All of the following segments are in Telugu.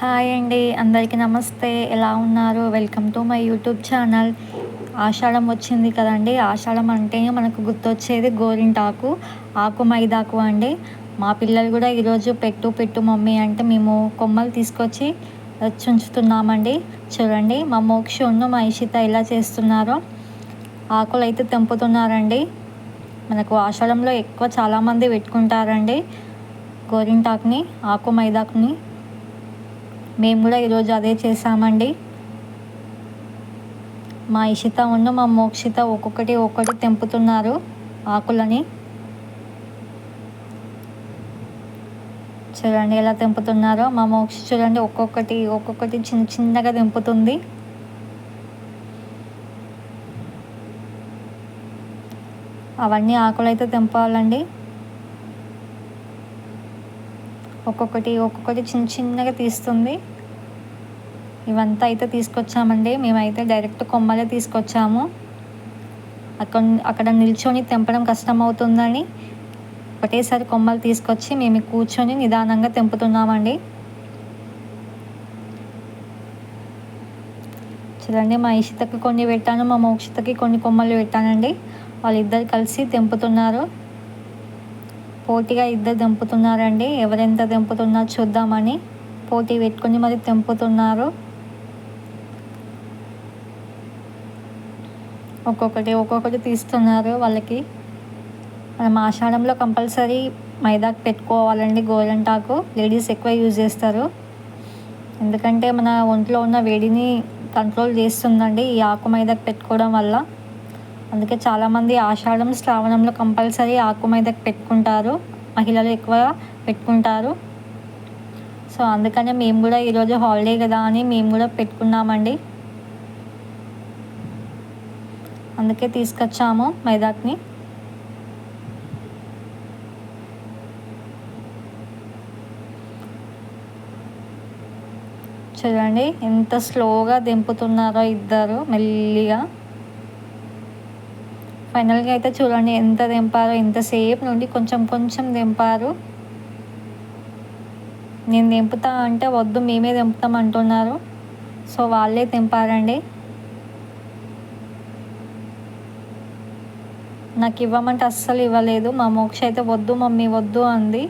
హాయ్ అండి. అందరికీ నమస్తే. ఎలా ఉన్నారు? Welcome to my YouTube channel ఆషాఢం వచ్చింది కదండి. ఆషాఢం అంటే మనకు గుర్తొచ్చేది గోరింటాకు ఆకు మైదాకు అండి. మా పిల్లలు కూడా ఈరోజు పెట్టు పెట్టు మమ్మీ అంటే మేము కొమ్మలు తీసుకొచ్చి చుంచుతున్నామండి. చూడండి మా మోక్ష మా ఇషిత ఎలా చేస్తున్నారో. ఆకులు అయితే తెంపుతున్నారండి. మనకు ఆషాఢంలో ఎక్కువ చాలామంది పెట్టుకుంటారండి గోరింటాకుని ఆకు మైదాకుని. మేము కూడా ఈరోజు అదే చేసామండి మా ఇషిత ఉన్న మా మోక్షిత ఒక్కొక్కటి ఒక్కటి తెంపుతున్నారు ఆకులని. చూడండి ఎలా తెంపుతున్నారో మా మోక్ష చూడండి ఒక్కొక్కటి ఒక్కొక్కటి చిన్న చిన్నగా తెంపుతుంది. అవన్నీ ఆకులైతే తెంపాలండి. ఒక్కొక్కటి ఒక్కొక్కటి చిన్న చిన్నగా తీస్తుంది. ఇవంతా అయితే తీసుకొచ్చామండి. మేమైతే డైరెక్ట్ కొమ్మలే తీసుకొచ్చాము. అక్కడ అక్కడ నిల్చొని తెంపడం కష్టం అవుతుందని ఒకటేసారి కొమ్మలు తీసుకొచ్చి మేము కూర్చొని నిదానంగా తెంపుతున్నామండి. చూడండి మా ఇషితకి కొన్ని పెట్టాను మా మోక్షితకి కొన్ని కొమ్మలు పెట్టానండి. వాళ్ళిద్దరు కలిసి తెంపుతున్నారు. పోటీగా ఇద్దరు తెంపుతున్నారండి. ఎవరెంత దింపుతున్నారు చూద్దామని పోటీ పెట్టుకొని మరి తెంపుతున్నారు. ఒక్కొక్కటి ఒక్కొక్కటి తీస్తున్నారు వాళ్ళకి. మనం ఆషాఢంలో కంపల్సరీ మైదాకు పెట్టుకోవాలండి గోరంటాకు లేడీస్ ఎక్కువ యూజ్ చేస్తారు. ఎందుకంటే మన ఒంట్లో ఉన్న వేడిని కంట్రోల్ చేస్తుందండి ఈ ఆకు మైదాకు పెట్టుకోవడం వల్ల. అందుకే చాలామంది ఆషాఢం శ్రావణంలో కంపల్సరీ ఆకు మీదకి పెట్టుకుంటారు. మహిళలు ఎక్కువ పెట్టుకుంటారు. సో అందుకనే మేము కూడా ఈరోజు హాలిడే కదా అని మేము కూడా పెట్టుకున్నామండి. అందుకే తీసుకొచ్చాము మైదాక్ని. చూడండి ఎంత స్లోగా దింపుతున్నారో ఇద్దరు మెల్లిగా. ఫైనల్గా అయితే చూడండి ఎంత దింపారో ఎంతసేపు నుండి కొంచెం కొంచెం దింపారు నేను దింపుతా అంటే వద్దు మేమే దింపుతాం అంటున్నారు. సో వాళ్ళే దింపారండి నాకు ఇవ్వమంటే అస్సలు ఇవ్వలేదు. మా మోక్ష అయితే వద్దు మమ్మీ వద్దు అంది.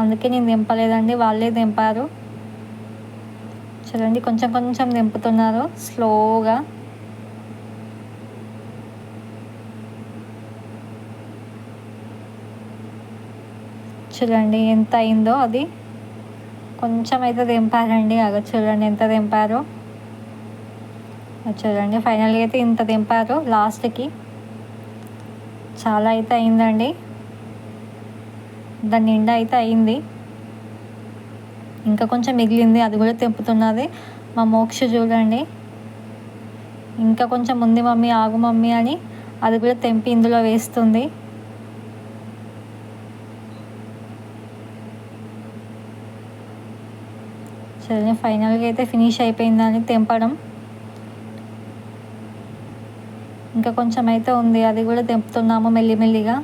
అందుకే నేను దింపలేదండి వాళ్ళే దింపారు చూడండి కొంచెం కొంచెం దింపుతున్నారు స్లోగా. చూడండి ఎంత అయిందో అది. కొంచెం అయితే దింపారండి అగ చూడండి ఎంత దింపారు చూడండి ఫైనల్గా అయితే ఇంత దింపారు లాస్ట్కి. చాలా అయితే అయిందండి. దాని నిండా అయితే అయింది. ఇంకా కొంచెం మిగిలింది అది కూడా తెంపుతున్నది. మా మోక్ష చూడండి. ఇంకా కొంచెం ఉంది మమ్మీ ఆగు మమ్మీ అని. అది కూడా తెంపి ఇందులో వేస్తుంది. సరే ఫైనల్గా అయితే ఫినిష్ అయిపోయిందని తెంపడం. ఇంకా కొంచెం అయితే ఉంది అది కూడా తెంపుతున్నాము మెల్లిమెల్లిగా.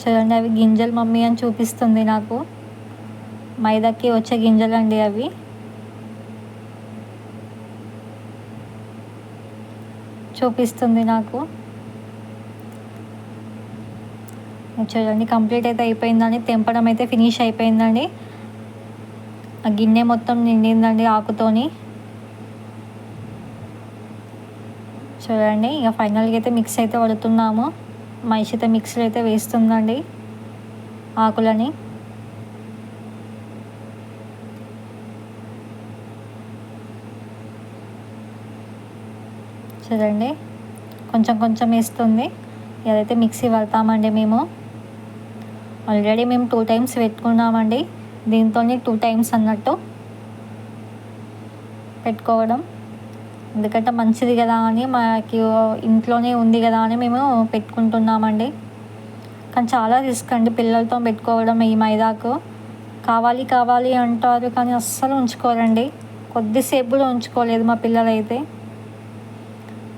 చూడండి అవి గింజలు మమ్మీ అని చూపిస్తుంది నాకు. మైదాకి వచ్చే గింజలు అండి అవి. చూపిస్తుంది నాకు. చూడండి కంప్లీట్ అయితే అయిపోయిందండి. తెంపడం అయితే ఫినిష్ అయిపోయిందండి. ఆ గిన్నె మొత్తం నిండిందండి ఆకుతోని. చూడండి ఇక ఫైనల్గా అయితే మిక్స్ అయితే పడుతున్నాము. అయితే మిక్స్లో అయితే వేస్తుందండి ఆకులని. చూడండి కొంచెం కొంచెం వేస్తుంది. అదైతే మిక్సీ వెళ్తామండి మేము. ఆల్రెడీ మేము టూ టైమ్స్ పెట్టుకున్నామండి. దీంతో టూ టైమ్స్ అన్నట్టు పెట్టుకోవడం. ఎందుకంటే మంచిది కదా అని మాకు ఇంట్లోనే ఉంది కదా అని మేము పెట్టుకుంటున్నామండి. కానీ చాలా రిస్క్ అండి పిల్లలతో పెట్టుకోవడం ఈ మైదాకు. కావాలి కావాలి అంటారు కానీ అస్సలు ఉంచుకోరండి. కొద్దిసేపు కూడా ఉంచుకోలేదు మా పిల్లలైతే.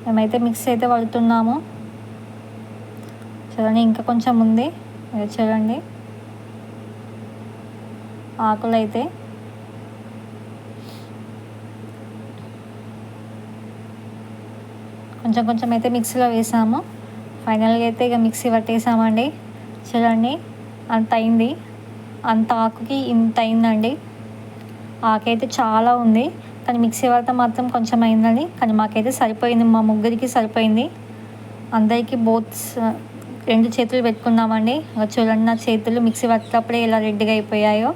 మేమైతే మిక్స్ అయితే పడుతున్నాము. చూడండి ఇంకా కొంచెం ఉంది. చూడండి ఆకులు అయితే కొంచెం కొంచెం అయితే మిక్సీలో వేసాము. ఫైనల్గా అయితే ఇక మిక్సీ పట్టేసామండి. చూడండి అంత అయింది అంత ఆకుకి ఇంత అయిందండి. ఆకైతే చాలా ఉంది. కానీ మిక్సీ పడితే మాత్రం కొంచెం అయిందండి. కానీ మాకైతే సరిపోయింది. మా ముగ్గురికి సరిపోయింది. అందరికీ బోత్స్ రెండు చేతులు పెట్టుకున్నామండి చూడండి నా చేతులు మిక్సీ పట్టినప్పుడే ఇలా రెడ్డిగా అయిపోయాయో.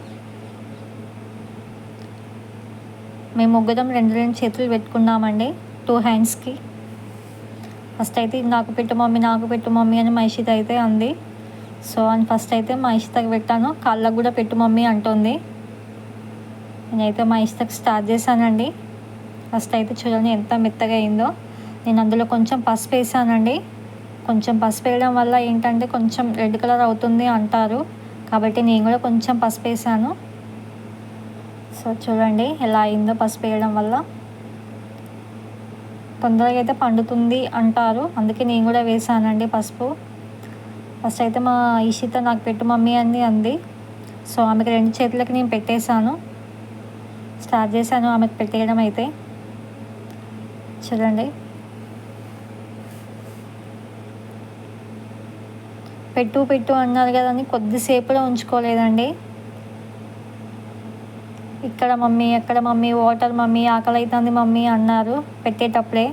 మేము ముగ్గురం రెండు రెండు చేతులు పెట్టుకున్నామండి టూ హ్యాండ్స్కి ఫస్ట్ అయితే నాకు పెట్టు మమ్మీ నాకు పెట్టు మమ్మీ అని మహిషిత అయితే అంది. సో అని ఫస్ట్ అయితే మహిషితకి పెట్టాను. కాళ్ళకు కూడా పెట్టు మమ్మీ అంటుంది. నేనైతే మహిషితకి స్టార్ట్ చేశానండి. ఫస్ట్ అయితే చూడండి ఎంత మెత్తగా అయిందో. నేను అందులో కొంచెం పసుపు వేసానండి. కొంచెం పసుపు వేయడం వల్ల ఏంటంటే కొంచెం రెడ్ కలర్ అవుతుంది అంటారు. కాబట్టి నేను కూడా కొంచెం పసుపు వేసాను. సో చూడండి ఎలా అయిందో పసుపు వేయడం వల్ల. తొందరగా అయితే పండుతుంది అంటారు. అందుకే నేను కూడా వేసానండి పసుపు. ఫస్ట్ అయితే మా ఇషిత నాకు పెట్టు మమ్మీ అని అంది. సో ఆమెకి రెండు చేతులకి నేను పెట్టేశాను. స్టార్ట్ చేశాను ఆమెకు పెట్టేయడం అయితే. చూడండి. పెట్టు పెట్టు అన్నారు కదా కొద్దిసేపులో ఉంచుకోలేదండి. ఇక్కడ మమ్మీ ఎక్కడ మమ్మీ వాటర్ మమ్మీ ఆకలి అవుతుంది మమ్మీ అన్నారు పెట్టేటప్పుడే.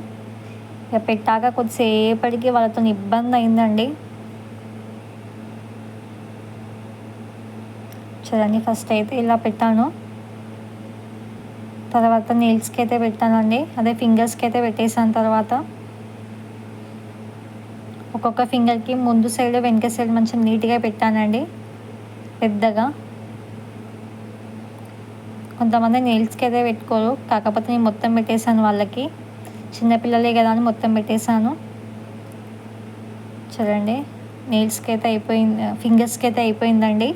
ఇక పెట్టాక కొద్దిసేపటికి వాళ్ళతో ఇబ్బంది అయిందండి. చూడండి ఫస్ట్ అయితే ఇలా పెట్టాను. తర్వాత నీల్స్కి అయితే పెట్టానండి. అదే ఫింగర్స్కి అయితే పెట్టేసాను తర్వాత. ఒక్కొక్క ఫింగర్కి ముందు సైడ్ వెనక సైడ్ మంచిగా నీట్గా పెట్టానండి. పెద్దగా. కొంతమంది నెయిల్స్కి అయితే పెట్టుకోరు. కాకపోతే నేను మొత్తం పెట్టేశాను వాళ్ళకి. చిన్నపిల్లలే కదా అని మొత్తం పెట్టేశాను. చూడండి. నెయిల్స్కి అయితే అయిపోయింది ఫింగర్స్కి అయితే అయిపోయిందండి.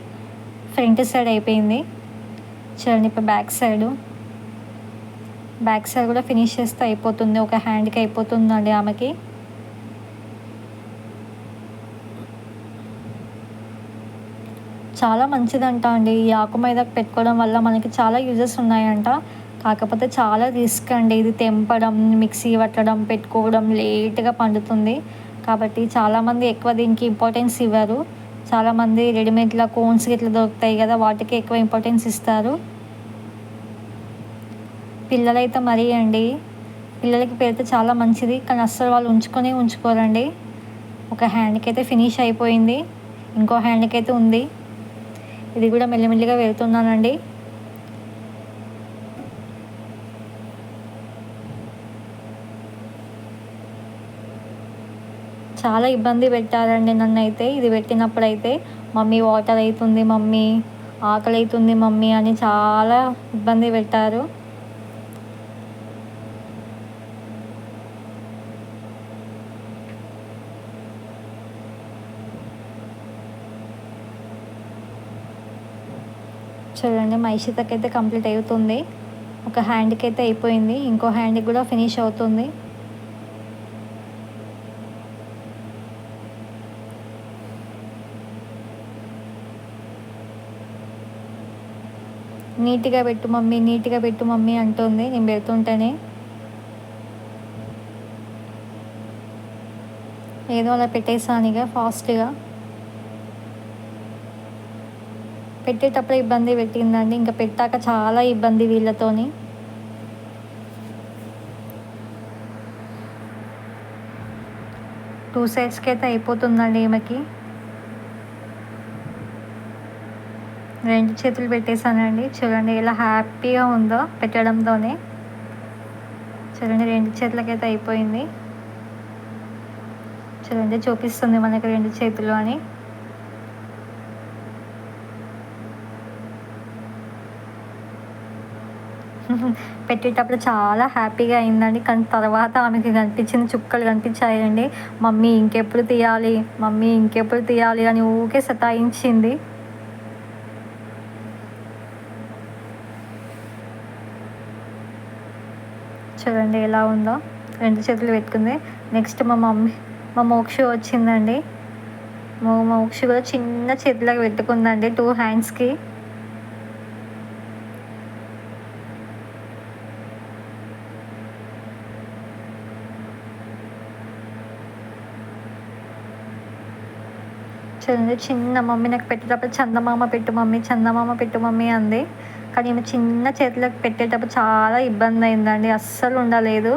ఫ్రంట్ సైడ్ అయిపోయింది. చూడండి ఇప్పుడు బ్యాక్ సైడ్ బ్యాక్ సైడ్ కూడా ఫినిష్ చేస్తే అయిపోతుంది. ఒక హ్యాండ్కి అయిపోతుందండి ఆమెకి. చాలా మంచిదంట అండి. ఈ ఆకు మీద పెట్టుకోవడం వల్ల మనకి చాలా యూజెస్ ఉన్నాయంట. కాకపోతే చాలా రిస్క్ అండి. ఇది తెంపడం మిక్సీ పట్టడం పెట్టుకోవడం లేట్గా పండుతుంది. కాబట్టి చాలామంది ఎక్కువ దీనికి ఇంపార్టెన్స్ ఇవ్వరు. చాలామంది రెడీమేడ్లో కోన్స్ ఇట్లా దొరుకుతాయి కదా వాటికి ఎక్కువ ఇంపార్టెన్స్ ఇస్తారు. పిల్లలైతే మరీ అండి. పిల్లలకి పెడితే చాలా మంచిది. కానీ అస్సలు వాళ్ళు ఉంచుకొని ఉంచుకోరండి. ఒక హ్యాండ్కి అయితే ఫినిష్ అయిపోయింది. ఇంకో హ్యాండ్కి అయితే ఉంది. ఇది కూడా మెల్లిమెల్లిగా వెళ్తున్నానండి. చాలా ఇబ్బంది పెట్టారండి నన్ను అయితే ఇది పెట్టినప్పుడైతే మమ్మీ వాటర్ అవుతుంది మమ్మీ ఆకలి అవుతుంది మమ్మీ అని చాలా ఇబ్బంది పెట్టారు. చూడండి మా ఇషితకి అయితే కంప్లీట్ అవుతుంది ఒక హ్యాండ్కి అయితే అయిపోయింది. ఇంకో హ్యాండ్కి కూడా ఫినిష్ అవుతుంది. నీట్గా పెట్టు మమ్మీ నీట్గా పెట్టు మమ్మీ అంటుంది. నేను పెడుతుంటేనే. ఏదో అలా పెట్టేసాను ఇక ఫాస్ట్గా. పెట్టేటప్పుడు ఇబ్బంది పెట్టిందండి. ఇంకా పెట్టాక చాలా ఇబ్బంది వీళ్ళతోని. టూ సైడ్స్కి అయితే అయిపోతుందండి ఈమెకి. రెండు చేతులు పెట్టేశానండి. చూడండి ఎలా హ్యాపీగా ఉందో పెట్టడంతోనే. చూడండి రెండు చేతులకైతే అయిపోయింది. చూడండి చూపిస్తుంది మనకి రెండు చేతులు అని. పెట్టేటప్పుడు చాలా హ్యాపీగా అయిందండి. కానీ తర్వాత ఆమెకి కనిపించిన చుక్కలు కనిపించాయండి. మమ్మీ ఇంకెప్పుడు తీయాలి? మమ్మీ ఇంకెప్పుడు తీయాలి? అని ఊకే సతాయించింది. చూడండి ఎలా ఉందో. రెండు చేతులు పెట్టుకుంది. నెక్స్ట్ మా మమ్మీ మా మోక్ష వచ్చిందండి. మో- మోక్షి కూడా చిన్న చేతిలోకి పెట్టుకుందండి. టూ హ్యాండ్స్కి. చూడండి చిన్న మమ్మీ నాకు పెట్టేటప్పుడు చందమామ పెట్టు మమ్మీ చందమామ పెట్టు మమ్మీ అంది. కానీ ఈమె చిన్న చేతులకు పెట్టేటప్పుడు చాలా ఇబ్బంది అయిందండి. అస్సలు ఉండలేదు.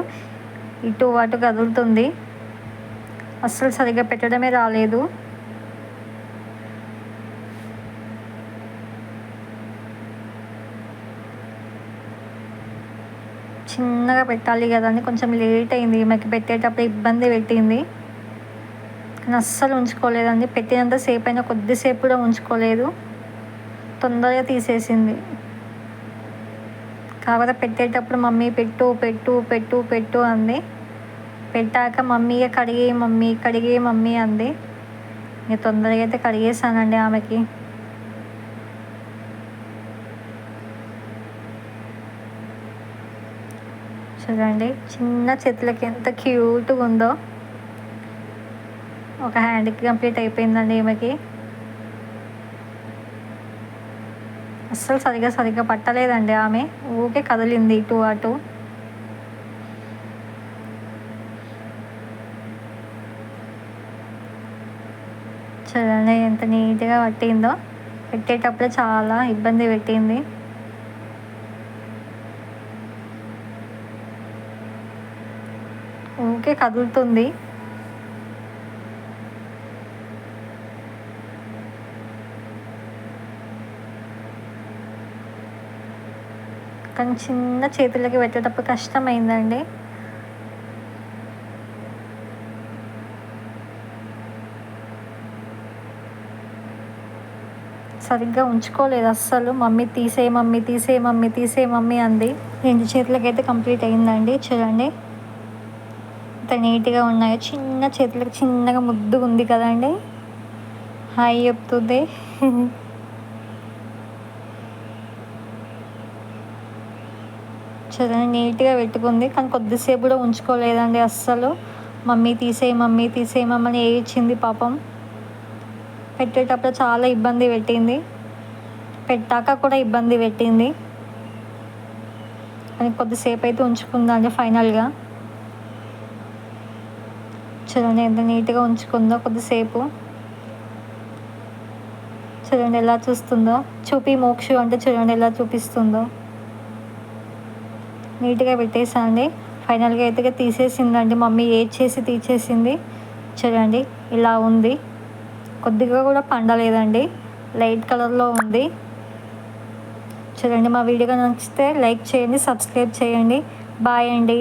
ఇటు అటు కదులుతుంది. అస్సలు సరిగ్గా పెట్టడమే రాలేదు. చిన్నగా పెట్టాలి కదండి. కొంచెం లేట్ అయింది. ఈమెకి పెట్టేటప్పుడు ఇబ్బంది పెట్టింది. నేను అస్సలు ఉంచుకోలేదండి. పెట్టినంత సేపు అయినా కొద్దిసేపు కూడా ఉంచుకోలేదు. తొందరగా తీసేసింది. కాకపోతే పెట్టేటప్పుడు మమ్మీ పెట్టు పెట్టు పెట్టు పెట్టు అంది. పెట్టాక మమ్మీ కడిగే మమ్మీ కడిగే మమ్మీ అంది. నేను తొందరగా అయితే కడిగేసానండి ఆమెకి. చూడండి చిన్న చేతులకి ఎంత క్యూట్గా ఉందో. ఒక హ్యాండ్కి కంప్లీట్ అయిపోయిందండి ఈమెకి. అస్సలు సరిగా సరిగ్గా పట్టలేదండి ఆమె. ఊకే కదిలింది ఇటు అటు. చూడండి ఎంత నీట్గా పట్టిందో. పెట్టేటప్పుడు చాలా ఇబ్బంది పెట్టింది. ఊకే కదులుతుంది. కానీ చిన్న చేతులకి పెట్టేటప్పుడు కష్టమైందండి. సరిగ్గా ఉంచుకోలేదు అస్సలు. మమ్మీ తీసే మమ్మీ తీసే మమ్మీ తీసే మమ్మీ అంది. రెండు చేతులకైతే కంప్లీట్ అయిందండి. చూడండి. ఎంత నీట్గా ఉన్నాయో. చిన్న చేతులకు చిన్నగా ముద్దుగా ఉంది కదండి. హాయ్ చెప్తుంది. చూడండి నీట్గా పెట్టుకుంది. కానీ కొద్దిసేపు కూడా ఉంచుకోలేదండి అస్సలు. మమ్మీ తీసేయి మమ్మీ తీసేయి మమ్మల్ని ఏడ్చింది పాపం. పెట్టేటప్పుడు చాలా ఇబ్బంది పెట్టింది. పెట్టాక కూడా ఇబ్బంది పెట్టింది. కానీ కొద్దిసేపు అయితే ఉంచుకుందండి ఫైనల్గా. చూడండి ఎంత నీట్గా ఉంచుకుందో కొద్దిసేపు. చూడండి ఎలా చూస్తుందో చూపి మోక్షు అంటే చూడండి ఎలా చూపిస్తుందో. నీట్గా పెట్టేసండి ఫైనల్గా అయితే తీసేసిందండి. మమ్మీ ఏడ్ చేసి తీసేసింది. చూడండి ఇలా ఉంది. కొద్దిగా కూడా పండలేదండి. లైట్ కలర్లో ఉంది. చూడండి మా వీడియో నచ్చితే లైక్ చేయండి సబ్స్క్రైబ్ చేయండి. బాయ్ అండి.